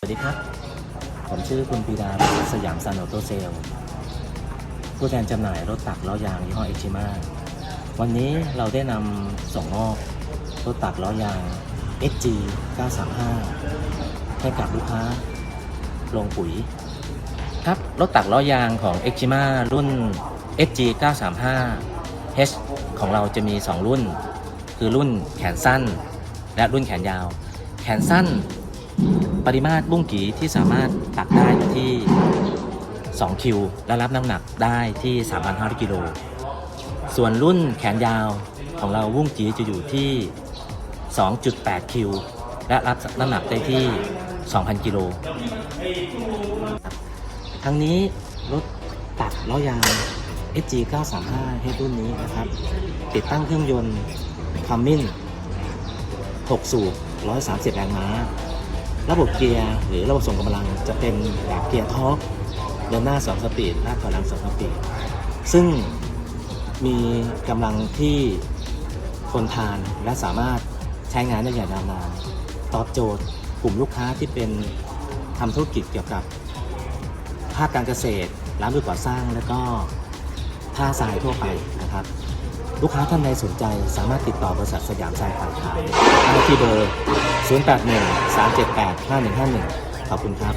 สวัสดีครับ ผมชื่อคุณปีดาสยามซานโอโตเซล ผู้แทนจำหน่ายรถตักล้อยางยี่ห้อเอชิมาวันนี้เราได้นำส่งมอบรถตักล้อยาง SG 935 ให้กับลูกค้าลงปุ๋ย ครับรถตักล้อยางของ e x i m a รุ่น SG 935 H ของเราจะมี 2 รุ่น คือรุ่นแขนสั้น และรุ่นแขนยาว แขนสั้น ปริมาตรบุ้งกีที่สามารถตักได้อยู่ที่ 2 คิว และรับน้ำหนักได้ที่ 3,500 กิโล ส่วนรุ่นแขนยาวของเราบุ้งกีจะอยู่ที่ 2.8 คิว และรับน้ำหนักได้ที่ 2,000 กิโล ทั้งนี้รถตัดล้อยาง SG 935ให้รุ่นนี้นะครับ ติดตั้งเครื่องยนต์คัมมิน6 สูบ 130 แรงม้า ระบบเกียร์หรือระบบส่งกำลังจะเป็นแบบเกียร์ท็อร์กเดินหน้า2สปีดลากถอยหลัง2สปีดซึ่งมีกำลังที่ทนทานและสามารถใช้งานได้อย่างยาวนานตอบโจทย์กลุ่มลูกค้าที่เป็นทำธุรกิจเกี่ยวกับภาคการเกษตร ร้านมือก่อสร้าง และก็ท่าทรายทั่วไปนะครับ ลูกค้าท่านใดสนใจสามารถติดต่อบริษัทสยามทรายฝ่ายขาได้ที่เบอร์ 081 378 5151 ขอบคุณครับ